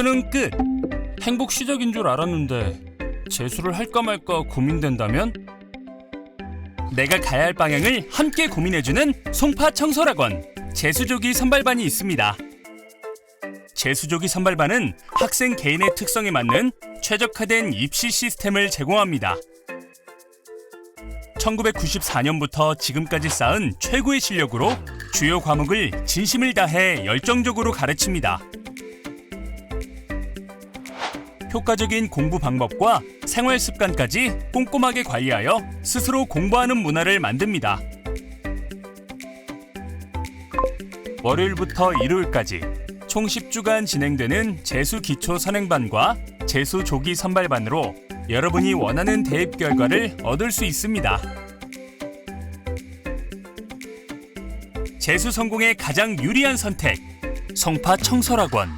수능 끝. 행복 시작인 줄 알았는데 재수를 할까 말까 고민된다면 내가 가야 할 방향을 함께 고민해주는 송파 청소학원 재수조기 선발반이 있습니다. 재수조기 선발반은 학생 개인의 특성에 맞는 최적화된 입시 시스템을 제공합니다. 1994년부터 지금까지 쌓은 최고의 실력으로 주요 과목을 진심을 다해 열정적으로 가르칩니다. 효과적인 공부 방법과 생활 습관까지 꼼꼼하게 관리하여 스스로 공부하는 문화를 만듭니다. 월요일부터 일요일까지 총 10주간 진행되는 재수 기초 선행반과 재수 조기 선발반으로 여러분이 원하는 대입 결과를 얻을 수 있습니다. 재수 성공의 가장 유리한 선택 성파 청설학원